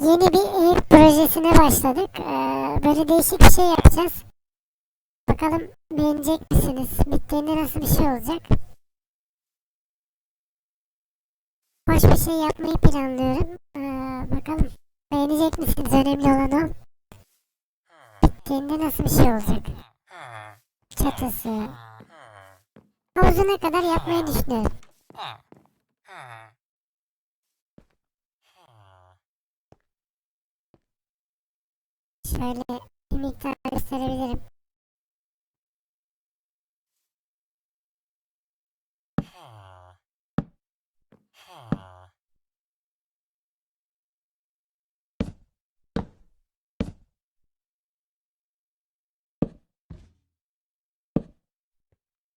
Yeni bir ev projesine başladık. Ee, böyle değişik bir şey yapacağız. Bakalım beğenecek misiniz? Bittiğinde nasıl bir şey olacak? Hoş bir şey yapmayı planlıyorum. Ee, bakalım beğenecek misiniz? Önemli olan o. Bittiğinde nasıl bir şey olacak? Çatısı. Havuzuna kadar yapmayı düşünüyorum. Şöyle bir miktar gösterebilirim.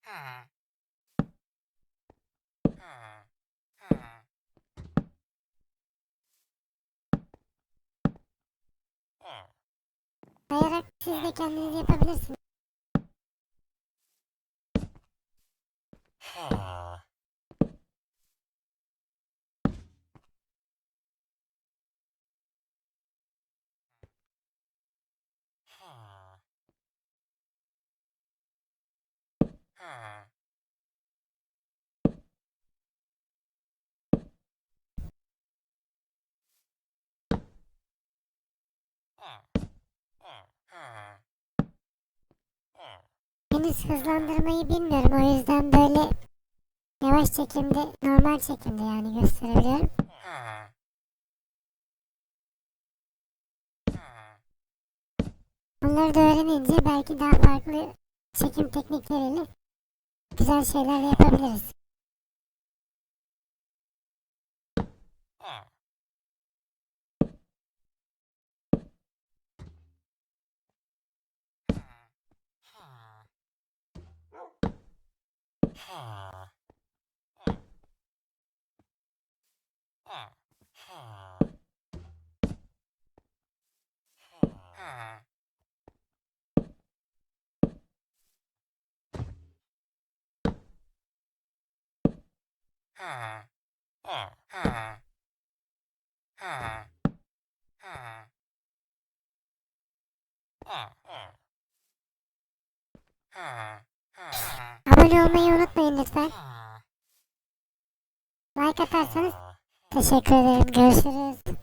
Dayarak siz de kendiniz yapabilirsiniz. Henüz hızlandırmayı bilmiyorum o yüzden böyle yavaş çekimde, normal çekimde yani gösterebiliyorum. Onları da öğrenince belki daha farklı çekim teknikleriyle güzel şeyler 啊啊啊啊啊啊啊啊啊啊啊啊啊啊 Abone olmayı unutmayın lütfen. Like atarsanız teşekkür ederim. Görüşürüz.